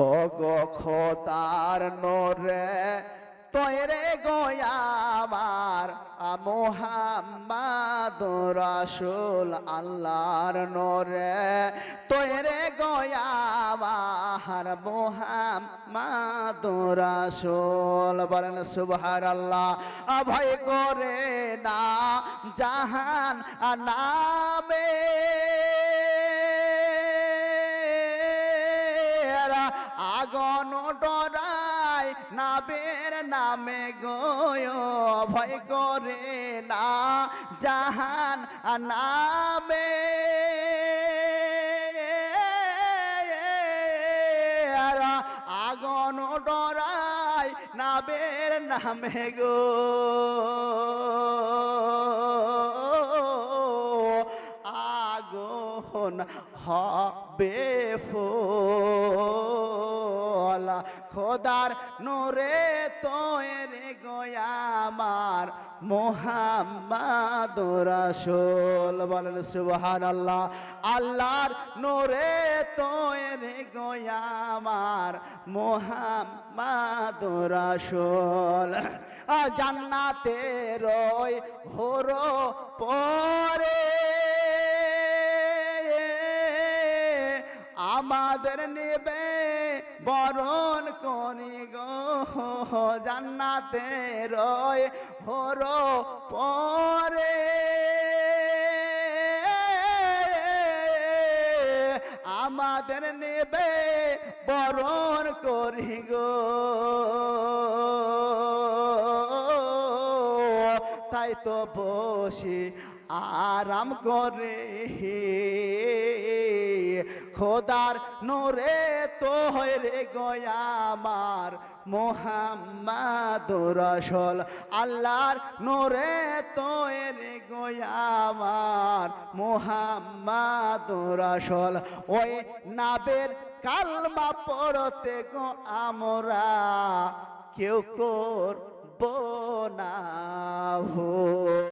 ও নোরে, তৈরে গোয়ামার মোহাম্মদ রাসুল আল্লাহর নোরে। তৈরে গোয়ামার মোহাম্মদ রাসুল। বলেন সুবহান আল্লাহ ভয় করে না, জাহান নামে আগন ডরাই নাবের নামে গয় ভয় করে না জাহান নামে। আগন ডরাই নাবের নামে গো। আগুন হবে ফোলা খোদার নোরে তৈরে গোয়ামার মোহাম্মদ রাসূল। বলেন সুবহান আল্লাহ আল্লাহর নোরে তৈরে গোয়ামার মোহাম্মদ রাসূল। জান্নাতে রয় হরো পরে আমাদের নেবে বরণ করি গো, জান্নাতে রয় হর পরে। আমাদের নেবে বরণ করি গো। তাই তো বসে আরাম করে। খোদার নোরে তো হয় রে গয়ামার মোহাম্মদ রসল। আল্লাহর নোরে তো রে গয়ামার মোহাম্মদ রসল। ওই নাবের কালমা পড়তে গো আমরা কেউ করব না হো।